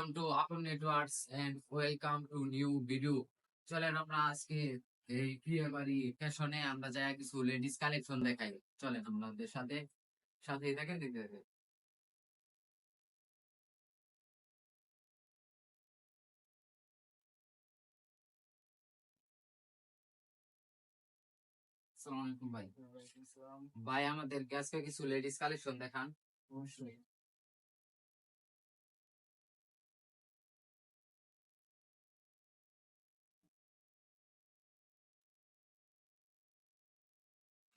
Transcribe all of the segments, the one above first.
Welcome to Apon networks and welcome to new video চলেন আমরা আজকে এই বিয়ে বাড়ি ফ্যাশনে আমরা যাই কিছু লেডিস কালেকশন দেখাই। চলেন আমাদের সাথে সাথেই থাকেন দেখতে থাকেন আসসালামু আলাইকুম ভাই। ভাই আমাদের আজকে কিছু লেডিস কালেকশন দেখান? অবশ্যই।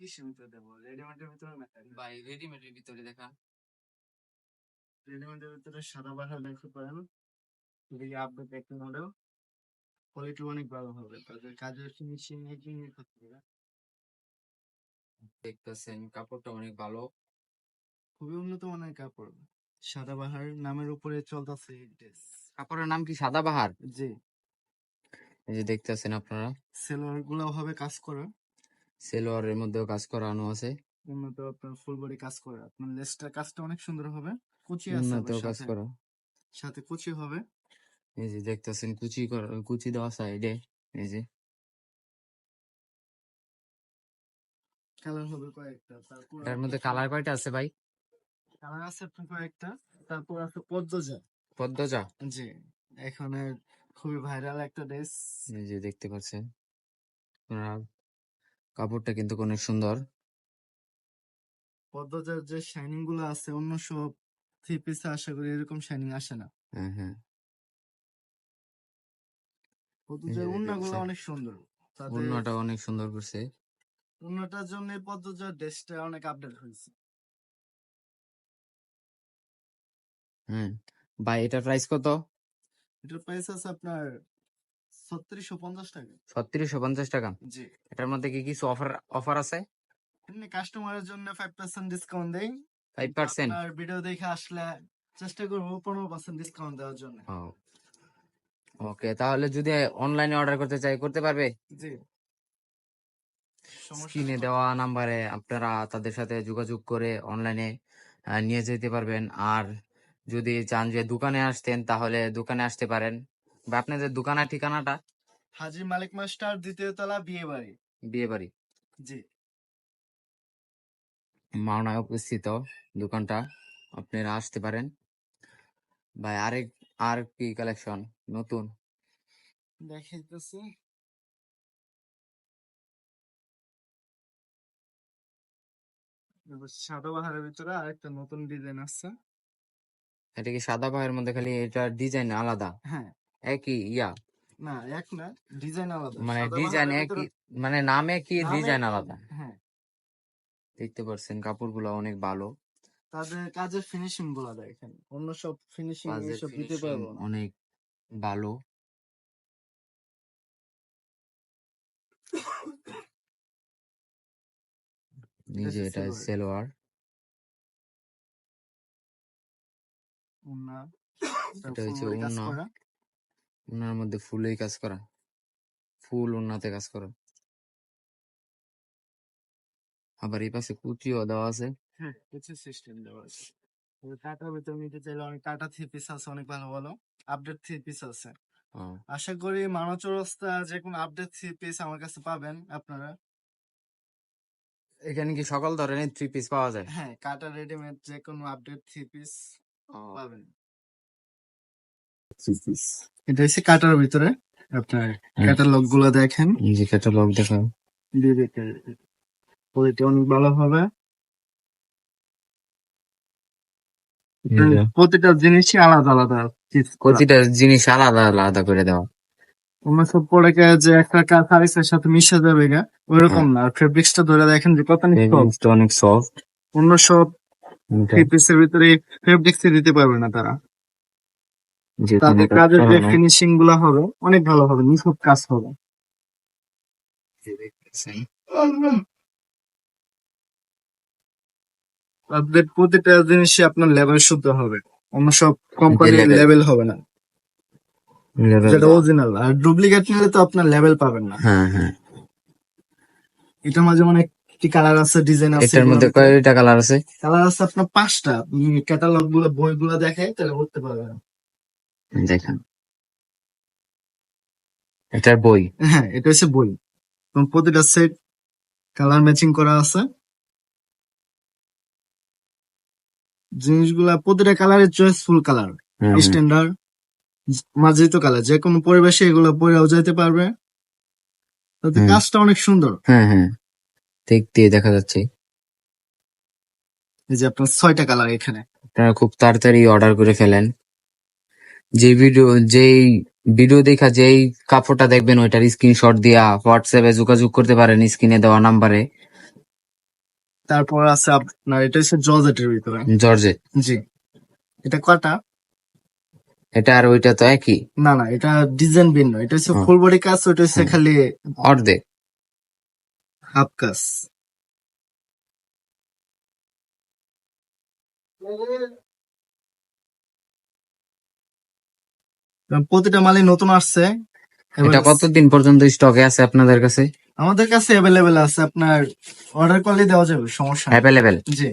কি শুনতে দেবো? রেডিমেডের ভিতরে না ভাই রেডিমেডের ভিতরে দেখা। রেডিমেডের ভিতরে সাদা বাসা দেখতে পারেন এদিকে আপডেট একটা মডেল কোয়ালিটি অনেক ভালো হবে। তাদের কাজের ফিনিশিং মেকিং এর ক্ষেত্রে দেখতেছেন কাপড়টা অনেক ভালো। খুবই উন্নত মানের কাপড়। সাদা বাহার নামের উপরে চলতেছে ড্রেস কাপড়ের নাম কি সাদাবাহার জি। এই যে দেখতেছেন আপনারা। সেলোয়ারগুলো হবে কাজ করা। সেলোয়ারের মধ্যেও কাজ করানো আছে। উন্নত আপনার ফুল বডি কাজ করা। আপনার লেসটার কাজটা অনেক সুন্দর হবে। কুচি আছে উন্নত কাজ করা। সাথে কুচি হবে। এই যে দেখতেছেন কুচি করা কুচি দেওয়া সাইডে এই যে। কালার হবে কয়েকটা তারপর এটার মধ্যে কালার কয়টা আছে ভাই? কালার আছে আপনার কয়েকটা তারপর আছে পদ্মজা। পদ্মজা? জি এখন খুবই ভাইরাল একটা ড্রেস এই যে দেখতে পাচ্ছেন। আপনারা কাপড়টা কিন্তু অনেক সুন্দর। পদ্মজার যে শাইনিংগুলো আছে অন্য সব থ্রি পিসে আশা করি এরকম শাইনিং আসে না। হ্যাঁ হ্যাঁ। পদ্মজার অনেক সুন্দর। ওড়নাটা অনেক সুন্দর করছে। উন্নাটার জন্য পদ্মজার ড্রেসটা অনেক আপডেট হয়েছে। হুম। ভাই এটার প্রাইস কত? এটার প্রাইস আছে আপনার ছত্রিশশো পঞ্চাশ টাকা। ছত্রিশশো পঞ্চাশ টাকা? জি। এটার মধ্যে কি কিছু অফার অফার আছে? এমনি কাস্টমারের জন্য ফাইভ পার্সেন্ট ডিসকাউন্ট দেই। ফাইভ পার্সেন্ট আপনার ভিডিও দেখে আসলে চেষ্টা করব পনেরো পার্সেন্ট ডিসকাউন্ট দেওয়ার জন্য। ওকে তাহলে যদি অনলাইনে অর্ডার করতে চাই করতে পারবে? জি। স্ক্রিনে দেওয়া নাম্বারে আপনারা তাদের সাথে যোগাযোগ করে অনলাইনে নিয়ে যেতে পারবেন। আর যদি চান যে দোকানে আসতেন তাহলে দোকানে আসতে পারেন। বা আপনাদের দোকানের ঠিকানাটা? হাজি মালিক মাস্টার দ্বিতীয় তলা বিয়ে বাড়ি বিয়ে বাড়ি জি। মাওনায় উপস্থিত দোকানটা আপনারা আসতে পারেন। ভাই আরেক আর কি কালেকশন নতুন। দেখাইতেছি। সাদা বাহারের ভিতরে আরেকটা নতুন ডিজাইন আছে। এটা কি সাদা পায়ের মধ্যে খালি এটা ডিজাইন আলাদা? হ্যাঁ। একই ইয়া। না এক না ডিজাইন আলাদা। মানে ডিজাইন একই মানে নামে কি ডিজাইন আলাদা। হ্যাঁ। দেখতে পাচ্ছেন কাপড়গুলো অনেক ভালো। তাদের কাজের ফিনিশিংগুলা দেখেন। অন্য সব ফিনিশিং এসব দিতে পারব অনেক ভালো। নিজে এটা সালোয়ার। এটা হচ্ছে। করা। ওনার মধ্যে ফুলেই কাজ করা। ফুল ওনাতে কাজ করা। আবার এই পাশে কুচিও দেওয়া আছে। হ্যাঁ কিছু সিস্টেম দেওয়া আছে। কাটার ভিতরে নিতে চাইলে অনেক কাটা থ্রি পিস আছে অনেক ভালো ভালো আপডেট থ্রি পিস আছে। আশা করি মানব চৌরাস্তা যে কোনো আপডেট থ্রি পিস আমার কাছে পাবেন আপনারা। এখানে কি সকল ধরনের থ্রি পিস পাওয়া যায়? হ্যাঁ কাটা রেডিমেড যে কোনো আপডেট থ্রি পিস পাবেন। এটা হচ্ছে কাটার ভিতরে। আপনার। ক্যাটালগগুলো দেখেন। যে ক্যাটালগ দেখা কোয়ালিটি অনেক ভালো হবে। প্রতিটা জিনিসই আলাদা আলাদা প্রতিটা জিনিস আলাদা আলাদা করে দেওয়া। অন্য সব প্রোডাক্টে যে একটা কাজ আরেকটার সাথে মিশে যাবে গা ওইরকম না। ফেব্রিক্সটা ধরে দেখেন যে কত অনেক সফট অন্য সব পিসের ভিতরে ফেব্রিক্স দিতে পারবে না তারা। তাদের কাজের যে ফিনিশিংগুলা হবে অনেক ভালো হবে নিখুঁত কাজ হবে। তাদের প্রতিটা জিনিসই আপনার লেভেল শুদ্ধ হবে। অন্য সব কোম্পানির লেভেল হবে না। যেটা অরিজিনাল আর ডুপ্লিকেট নিলে তো আপনার লেভেল পাবেন না। হ্যাঁ হ্যাঁ। এটার মাঝে মানে কালার আছে ডিজাইন আছে এটার মধ্যে কয়টা কালার আছে? কালার আছে আপনার পাঁচটা। ক্যাটালগগুলো বইগুলো দেখে তাহলে বলতে পারবেন। দেখেন এটার বই। হ্যাঁ এটা হচ্ছে বই। এবং প্রতিটা সেট কালার ম্যাচিং করা আছে। জিনিসগুলা প্রতিটা কালারের চয়েসফুল কালার। হুম, স্ট্যান্ডার্ড মার্জিত কালার। যে কোনো পরিবেশে এগুলো পরেও যেতে পারবে। তাতে কাজটা অনেক সুন্দর। হ্যাঁ হ্যাঁ। দিয়ে দেখা যাচ্ছে। এই যে আপনার ছয়টা কালার এখানে। আপনারা খুব তাড়াতাড়ি অর্ডার করে ফেলেন। যে ভিডিও যেই ভিডিও দেখা যেই কাপড়টা দেখবেন ওইটার স্ক্রিনশট দিয়া হোয়াটসঅ্যাপে যোগাযোগ করতে পারেন স্ক্রিনে দেওয়া নাম্বারে তারপর আছে আপনার এটা হচ্ছে জর্জেটের ভিতরে। জর্জেট। জি। এটা কটা এটা আর ওইটা তো একই। না না এটা ডিজাইন ভিন্ন। এটা হচ্ছে হ্যাঁ। ফুল বডি কাজ ওটা হচ্ছে খালি অর্ধেক। হাফ কাজ। প্রতিটা মালই নতুন আসছে। এটা কতদিন পর্যন্ত স্টকে আছে আপনাদের কাছে? আমাদের কাছে অ্যাভেলেবেল আছে আপনার অর্ডার করলে দেওয়া যাবে সমস্যা নেই। অ্যাভেলেবেল জি।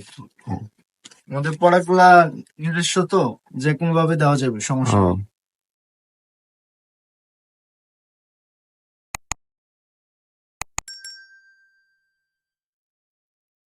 আমাদের প্রোডাক্টগুলা নিজস্ব তো যে কোনো ভাবে দেওয়া যাবে সমস্যা নেই।